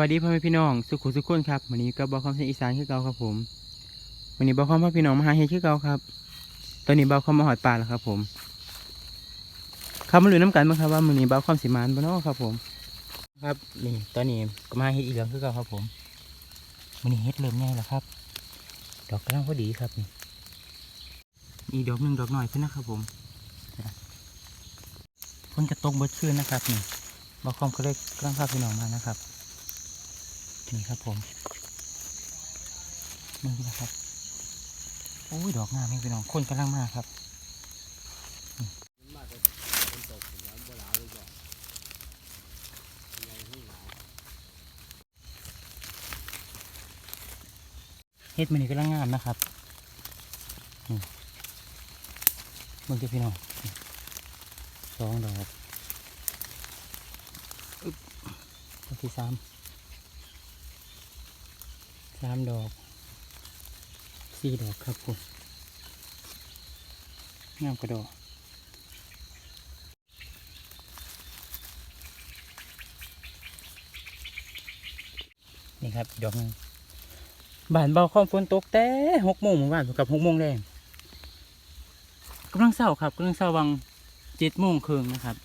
วัสดีพ่อแม่พี่น้อง สุขุสุขคนครับวันนี้ก็บอกความเสียงอีสานคือเก่าครับผมวันนี้บอกความพ่อพี่น้องมาหาเฮดคือเก่าครับ ตอนนี้บอกความมาหอดปลาแล้วครับ ผมครับมาลุ้นน้ำกันบ้างครับว่ามื้อนี้บอกความสิมานบ่เนาะครับ ผม ครับนี่ตอนนี้ก็มาเฮ็ดอีกแล้วคือเก่าครับ ผมมื้อนี้เฮ็ดเริ่มใหญ่แล้วครับ ดอกกำลังพอดีครับนี่อีกดอกหนึ่งดอกหน่อยขึ้นนะครับ ผมฝนจะตกเบิดคืนนะครับ นี่บอกความก็เลยกำลังพาพี่น้องมานะครับ นี่ครับผมนี่นะครับโอ้ยดอกงามแม่พี่น้องคนกำลังมาครับเฮ็ดมันนี่กำลังงามนะครับมึงจะพี่น้องสองดอกอึ๊บดอกที่สาม สามดอกสี่ดอกครับผมงามกระดอกนี่ครับดอกนึงบานเบาความฝนตกแต่หกโมงเมื่อวานกับหกโมงแรงกำลังเศร้าครับกำลังเศร้าวังเจ็ดโมงครึ่งนะครับ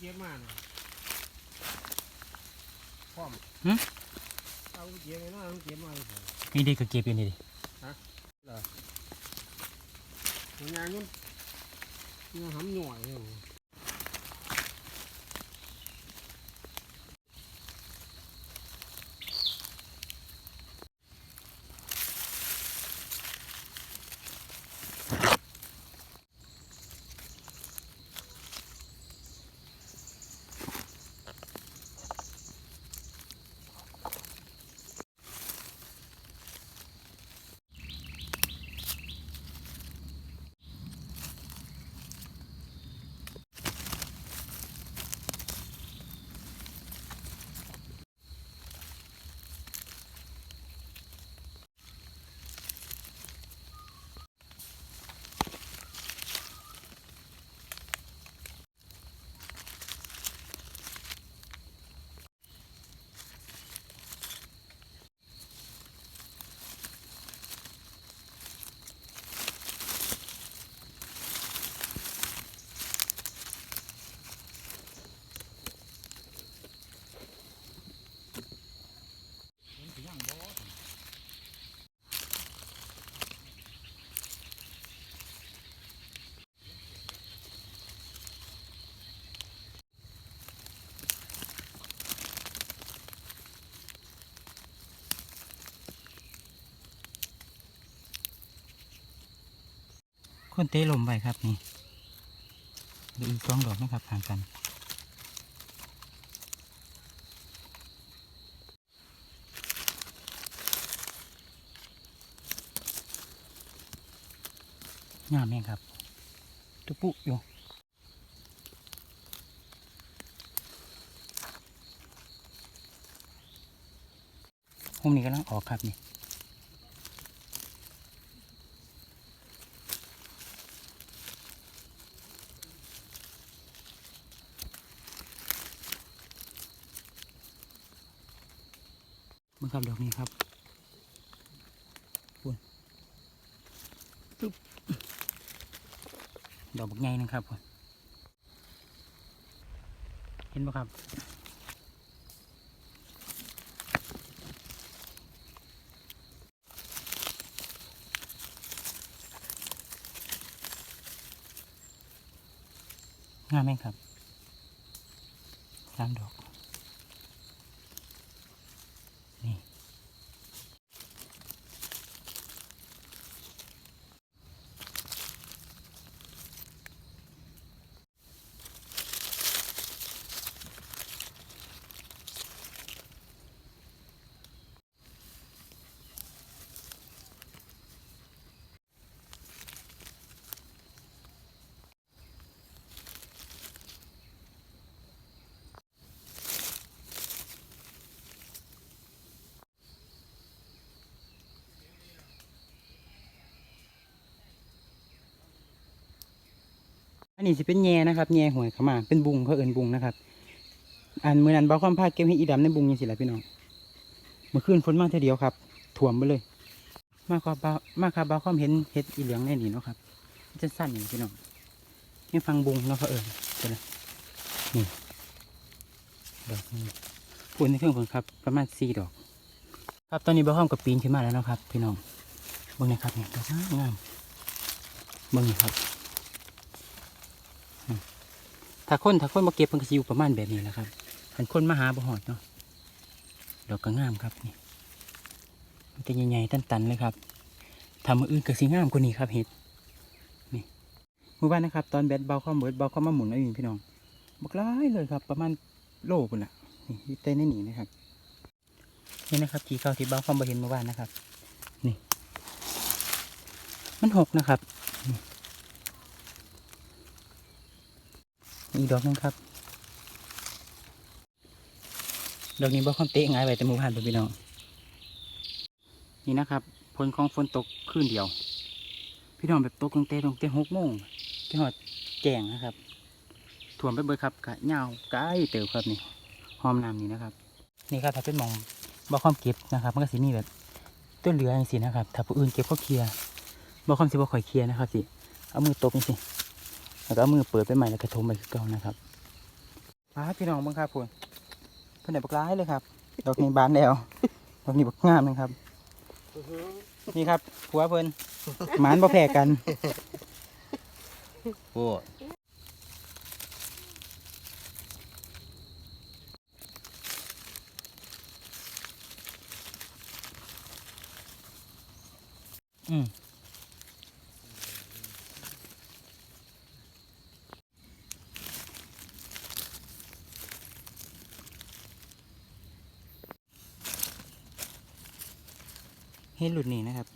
เก็บมาน่ะพร้อมหึ เอาเก็บไว้เนาะเอาเก็บมาเลยเถอะนี่เด็กก็เก็บอยู่นี่ดิมันยางยุ่นยังหำหน่วยเลย คนเตะลมไปครับนี่เหลืออีกสองดอกนะครับห่างกัน งามเองครับตุปุอยู่ห้องนี้กำลังออกครับนี่ มึงครับดอกนี้ครับคุณปึ๊บดอกบักใหญ่นะครับคุณเห็นปะครับงามไหมครับสามดอก อันนี้สิเป็นแง่นะครับแง่หวยเขามาเป็นบุงเขาเอินบุงนะครับ อันเมื่อนั้นบ่ความพาเก็บให้อีดำในบุงยังสิละพี่น้องเมื่อคืนฝนมาเท่าเดียวครับถ่วมไปเลย มาครับบ่าวมาครับบ่าความเห็นเห็ดอีเหลืองแน่นี่เนาะครับมันจะสั้นอย่างพี่น้องนี่ฟังบุงเนาะเขาเอินเดี๋ยวนี่ดอกนี้พูนในเครื่องผลครับ ประมาณสี่ดอก ครับตอนนี้บ่าความกับปีนขึ้นมาแล้วนะครับ พี่น้องเบิ่งนะครับนี่ดอกงามงามเบิ่งนี่ครับ ถ้าคนถ้าคนมาเก็บมันก็สิอยู่ประมาณแบบนี้แหละครับคันคนมาหาบ่หอดเนาะดอกก็งามครับนี่มันจะใหญ่ๆตันๆเลยครับทำมืออื่นก็สิงามกว่านี้ครับเห็ดนี่เมื่อวานนะครับ ตอนแบดเบาข้อมเบิดเบาข้อมาหมุนไว้อยู่พี่น้องบักร้ายเลยครับ ประมาณโลปุ่นละนี่เต้นในนี่นะครับนี่นะครับทีเก้าที่เบาข้อมบ่เห็นเมื่อวานนะครับ นี่ มันหกนะครับ อีกดอกนึงครับ ดอกนี้บ่ค่อมเตะง่ายไปแต่มู่บ้านเด้อพี่น้อง นี่นะครับผลของฝนตกคืนเดียว พี่น้องแบบตกตั้งแต่ตั้งแต่หกโมงจนหอดแจ้งนะครับถ่วมไปเบิดครับกะยาวไกลเติบครับนี่หอมน้ำนี่นะครับ นี่ครับถ้าเป็นมองบ่ค่อมเก็บนะครับมันก็สิมีแบบต้นเหลืออย่างสินะครับ ถ้าผู้อื่นเก็บเขาเคลียร์บ่ค่อมสิบ่ค่อยเคลียร์นะครับสิเอามือตบนี่สิ แล้วก็เอามือเปิดไปใหม่แล้วก็ทมไปคือเก่านะครับป้าพี่น้องบังครับพูนเพิ่นได้บักร้ายเลยครับ ดอกนี้บานแล้วดอกนี้บักงามนะครับนี่ครับผัวเพิ่นหมานบ่แพ้กันโอ้อืม ให้หลุดนี่นะครับ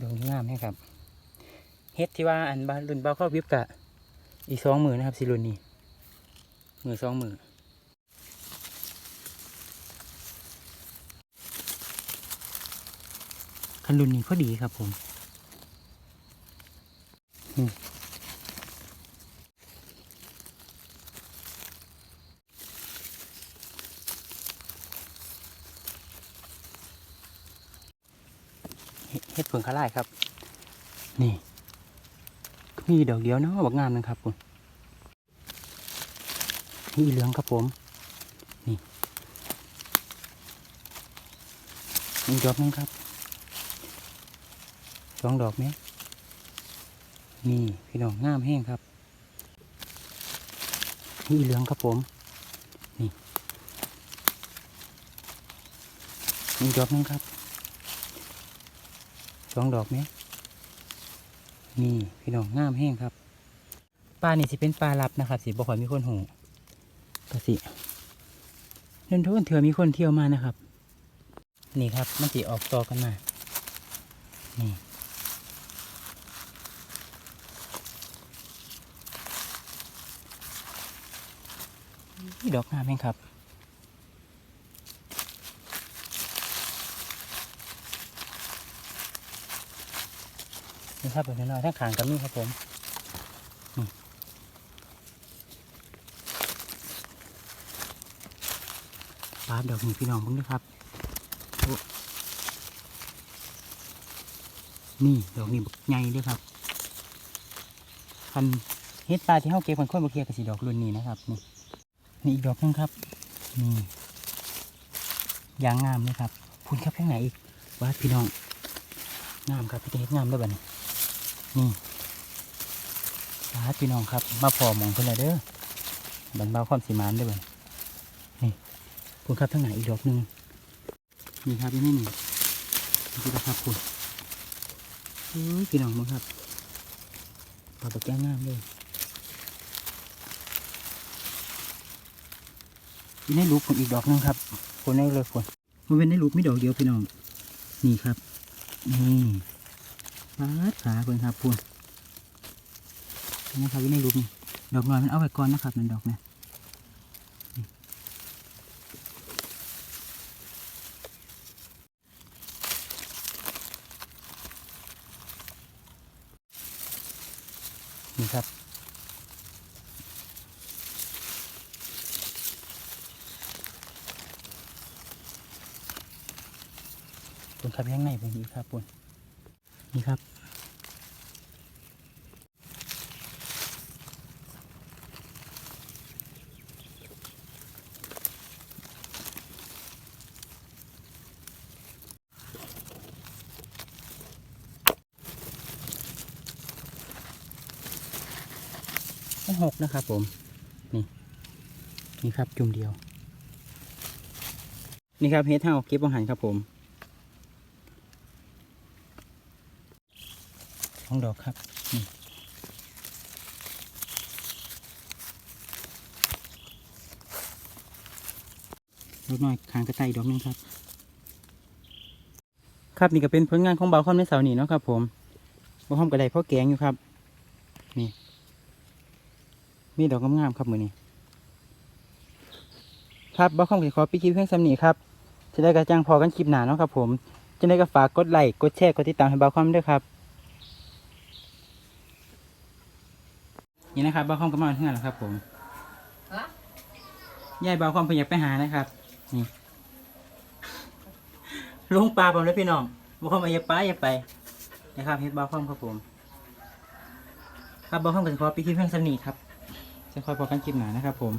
ดอกนี้งามไหมครับเฮ็ดที่ว่าอันบารุ่นบาเข้อวิบกะ อีกสองมือนะครับสิรุ่นนี้มือสองมือคันรุ่นนี้พอดีครับผม เฮ็ดเฮ็ดเผืองคาร่ายครับ นี่มีดอกเดียวเนาะบักงามนะครับผมนี่เหลืองครับผม นี่อีดอกนึงครับสองดอกไหมนี่พี่น้องงามแห้งครับ นี่เหลืองครับผม นี่อีดอกนึงครับ สองดอกไหมนี่พี่น้องงามแห้งครับปลานี่สิเป็นปลาลับนะครับสิบ่ค่อยมีคนหูก็สิเดินทุนเถื่อมีคนเที่ยวมานะครับ นี่ครับมันสิออกตอกันมานี่ดอกงามแห้งครับ นี่ครับเป็นน้อยทั้งขางกับนี่ครับผมปลาดอกนี่พี่น้องผมด้ครับ นี่ดอกนี่บักใหญ่ด้วยครับพันเฮ็ดปลาที่เฮาเก็บมันค่อยมาเคลียร์กับสีดอกรุ่นนี้นะครับ นี่นี่อีกดอกหนึงครับนี่ยางงามเลยครับพุ่นครับข้างไหนอีกวาดพี่น้องงามครับพี่เฮ็ดงามด้วยบัดนี้ นี่ปลาพี่น้องครับ มาพอมองเพิ่อนเด้อบันเบาความสีมานเด้บัดนี้นี่คุณครับทั้งไหนอีกดอกหนึ่งนี่ครับยังไม่หนึ่งนี่นะครับคุณเฮ้ยพี่น้องมึงครับปลาตะแกรงงามเลยนี่ในรูปผมอีกดอกหนึงครับ คนได้เลยคนมันเป็นในรูปมีดอกเดียวพี่น้อง นี่ครับ นี่าดขาคนครับคุณนี่ครับอยู่ในรูปนี่ดอกน้อยมันเอาไว้ก่อนนะครับนั่นดอกนะนี่ครับปุ่นครับข้งในเป็นนี้ครับปุ่นนี่ครับ ไม่หกนะครับผม นี่ นี่ครับจุ่มเดียว นี่ครับเฮดเท่าเก็บอาหารครับผมสองดอกครับ นี่ดอกน้อยคางกระต่ายดอกนึงครับ ครับนี่ก็เป็นผลงานของเบาคอมในเสาร์นี้เนาะครับผมเบาคอมกระไดพ่อแกงอยู่ครับ มีดอกงามๆครับมือนี้ครับบ้าคอมขอปิดคลิปเพียงสำนีครับจะได้กระจ่างพอกันคลิปหนาเนาะครับ ผมจะได้ก็ฝากกดไลค์กดแชร์กดติดตามให้บ้าคอมด้วยครับนี่นะครับบ้าคอมก็มาถึงแล้วครับ ผมฮะยายบ้าคอมเพิ่งอยากไปหานะครับนี่ลงปลาผมเลยพี่น้องบ้าคอมอย่าไปอย่าไปนะครับเฮ็ดบ้าคอมครับผมครับบ้าคอมก็จะขอปิดคลิปเพียงสำนีครับ จะคอยพอกันคลิปหนานะครับผม